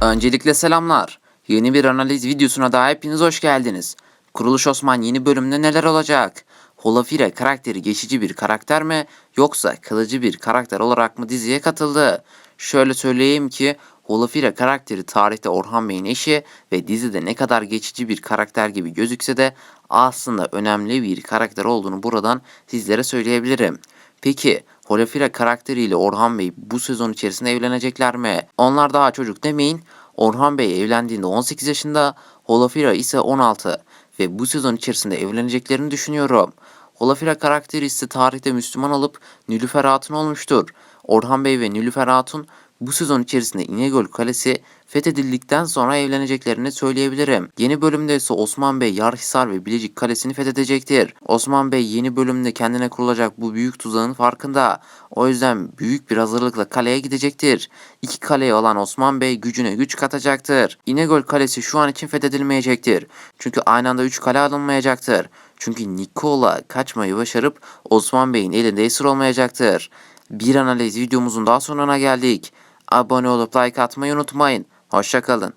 Öncelikle selamlar. Yeni bir analiz videosuna daha hepiniz hoş geldiniz. Kuruluş Osman yeni bölümde neler olacak? Holafire karakteri geçici bir karakter mi yoksa kalıcı bir karakter olarak mı diziye katıldı? Şöyle söyleyeyim ki Holafire karakteri tarihte Orhan Bey'in eşi ve dizide ne kadar geçici bir karakter gibi gözükse de aslında önemli bir karakter olduğunu buradan sizlere söyleyebilirim. Peki Holafire karakteriyle Orhan Bey bu sezon içerisinde evlenecekler mi? Onlar daha çocuk demeyin. Orhan Bey evlendiğinde 18 yaşında, Holafira ise 16 ve bu sezon içerisinde evleneceklerini düşünüyorum. Holafira karakteri ise tarihte Müslüman olup Nilüfer Hatun olmuştur. Orhan Bey ve Nilüfer Hatun bu sezon içerisinde İnegöl Kalesi fethedildikten sonra evleneceklerini söyleyebilirim. Yeni bölümde ise Osman Bey Yarhisar ve Bilecik Kalesi'ni fethedecektir. Osman Bey yeni bölümde kendine kurulacak bu büyük tuzağın farkında. O yüzden büyük bir hazırlıkla kaleye gidecektir. İki kaleye olan Osman Bey gücüne güç katacaktır. İnegöl Kalesi şu an için fethedilmeyecektir. Çünkü aynı anda 3 kale alınmayacaktır. Çünkü Nikola kaçmayı başarıp Osman Bey'in elinde esir olmayacaktır. Bir analiz videomuzun daha sonuna geldik. Abone olup like atmayı unutmayın. Hoşçakalın.